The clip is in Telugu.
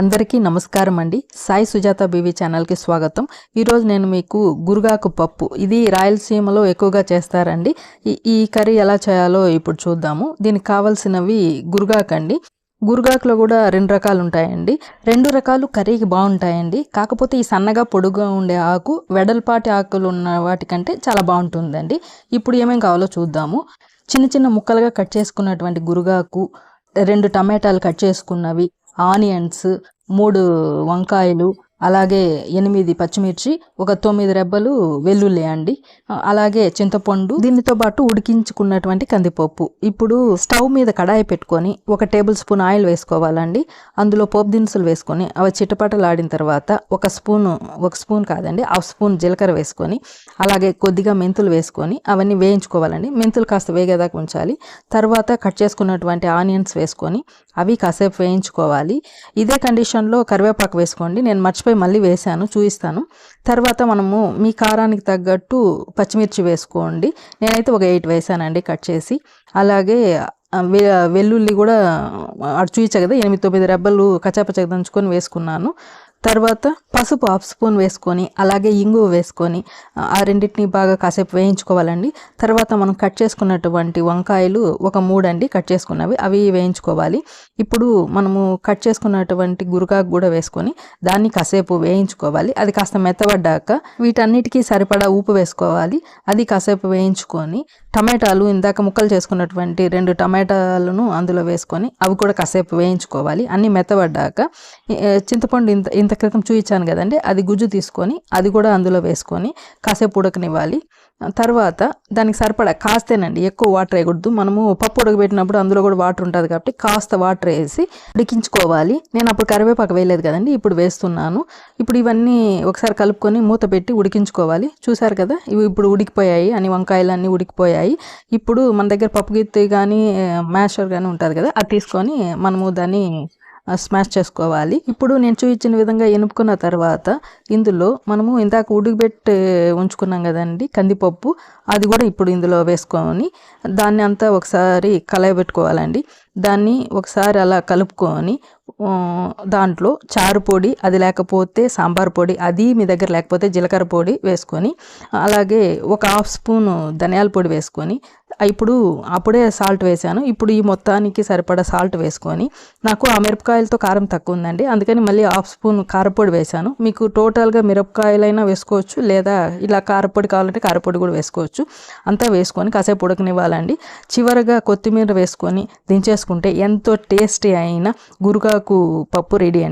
అందరికీ నమస్కారం అండి. సాయి సుజాత బీవీ ఛానల్కి స్వాగతం. ఈరోజు నేను మీకు గురుగాకు పప్పు ఇది రాయలసీమలో ఎక్కువగా చేస్తారండి. ఈ కర్రీ ఎలా చేయాలో ఇప్పుడు చూద్దాము. దీనికి కావాల్సినవి గురుగాకు అండి గురుగాకులో కూడా రెండు రకాలు ఉంటాయండి రెండు రకాలు కర్రీకి బాగుంటాయండి. కాకపోతే ఈ సన్నగా పొడుగా ఉండే ఆకు వెడల్పాటి ఆకులు ఉన్న వాటికంటే చాలా బాగుంటుందండి. ఇప్పుడు ఏమేం కావాలో చూద్దాము. చిన్న చిన్న ముక్కలుగా కట్ చేసుకున్నటువంటి గురుగాకు రెండు టమాటాలు కట్ చేసుకున్నవి ఆనియన్స్ మూడు వంకాయలు అలాగే ఎనిమిది పచ్చిమిర్చి ఒక తొమ్మిది రెబ్బలు వెల్లుల్లి అండి. అలాగే చింతపండు దీనితో పాటు ఉడికించుకున్నటువంటి కందిపప్పు. ఇప్పుడు స్టవ్ మీద కడాయి పెట్టుకొని ఒక టేబుల్ స్పూన్ ఆయిల్ వేసుకోవాలండి. అందులో పోపు దినుసులు వేసుకొని అవి చిటపటలాడిన తర్వాత ఒక స్పూన్ ఒక స్పూన్ కాదండి హాఫ్ స్పూన్ జీలకర్ర వేసుకొని అలాగే కొద్దిగా మెంతులు వేసుకొని అవన్నీ వేయించుకోవాలండి. మెంతులు కాస్త వేగేదాకా ఉంచాలి. తర్వాత కట్ చేసుకున్నటువంటి ఆనియన్స్ వేసుకొని అవి కాసేపు వేయించుకోవాలి. ఇదే కండిషన్లో కరివేపాకు వేసుకోండి. నేను మర్చిపోయి మళ్ళీ వేసాను చూపిస్తాను. తర్వాత మనము మీ కారానికి తగ్గట్టు పచ్చిమిర్చి వేసుకోండి. నేనైతే ఒక ఎయిట్ వేసానండి కట్ చేసి. అలాగే వెల్లుల్లి కూడా అటు చూపించా కదా ఎనిమిది తొమ్మిది రెబ్బలు కచ్చాపచ్చగా దంచుకొని వేసుకున్నాను. తర్వాత పసుపు హాఫ్ స్పూన్ వేసుకొని అలాగే ఇంగువ వేసుకొని ఆ రెండింటిని బాగా కాసేపు వేయించుకోవాలండి. తర్వాత మనం కట్ చేసుకున్నటువంటి వంకాయలు ఒక మూడండి కట్ చేసుకున్నవి అవి వేయించుకోవాలి. ఇప్పుడు మనము కట్ చేసుకున్నటువంటి గురకాకు కూడా వేసుకొని దాన్ని కాసేపు వేయించుకోవాలి. అది కాస్త మెత్తబడ్డాక వీటన్నిటికీ సరిపడా ఉప్పు వేసుకోవాలి. అది కాసేపు వేయించుకొని టమాటాలు ఇందాక ముక్కలు చేసుకున్నటువంటి రెండు టమాటాలను అందులో వేసుకొని అవి కూడా కాసేపు వేయించుకోవాలి. అన్నీ మెత్తబడ్డాక చింతపండు ఇంత ఇంత క్రితం చూపించాను కదండి అది గుజ్జు తీసుకొని అది కూడా అందులో వేసుకొని కాసేపు ఉడకనివ్వాలి. తర్వాత దానికి సరిపడా కాస్తేనండి ఎక్కువ వాటర్ వేయకూడదు. మనము పప్పు ఉడకబెట్టినప్పుడు అందులో కూడా వాటర్ ఉంటుంది కాబట్టి కాస్త వాటర్ వేసి ఉడికించుకోవాలి. నేను అప్పుడు కరివేపాకు వేయలేదు కదండి ఇప్పుడు వేస్తున్నాను. ఇప్పుడు ఇవన్నీ ఒకసారి కలుపుకొని మూత పెట్టి ఉడికించుకోవాలి. చూసారు కదా ఇవి ఇప్పుడు ఉడికిపోయాయి అని వంకాయలు అన్నీ ఉడికిపోయాయి. ఇప్పుడు మన దగ్గర పప్పు గిత్తి కానీ మ్యాషర్ కానీ ఉంటుంది కదా అది తీసుకొని మనము దాన్ని స్మాష్ చేసుకోవాలి. ఇప్పుడు నేను చూపించిన విధంగా ఎనుపుకున్న తర్వాత ఇందులో మనము ఇందాక ఉడికిపెట్టి ఉంచుకున్నాం కదండి కందిపప్పు. అది కూడా ఇప్పుడు ఇందులో వేసుకొని దాన్ని అంతా ఒకసారి కలయబెట్టుకోవాలండి. దాన్ని ఒకసారి అలా కలుపుకొని దాంట్లో చారు పొడి అది లేకపోతే సాంబార్ పొడి అది మీ దగ్గర లేకపోతే జీలకర్ర పొడి వేసుకొని అలాగే ఒక హాఫ్ స్పూన్ ధనియాల పొడి వేసుకొని ఇప్పుడు అప్పుడే సాల్ట్ వేసాను. ఇప్పుడు ఈ మొత్తానికి సరిపడా సాల్ట్ వేసుకొని నాకు ఆ మిరపకాయలతో కారం తక్కువ ఉందండి. అందుకని మళ్ళీ హాఫ్ స్పూన్ కారపొడి వేసాను. మీకు టోటల్గా మిరపకాయలైనా వేసుకోవచ్చు లేదా ఇలా కారపొడి కావాలంటే కారపొడి కూడా వేసుకోవచ్చు. అంతా వేసుకొని కాసేపు ఉడకనివ్వాలండి. చివరగా కొత్తిమీర వేసుకొని దించేసుకుంటే ఎంతో టేస్టీ అయిన గురుగాకు పప్పు రెడీ అండి.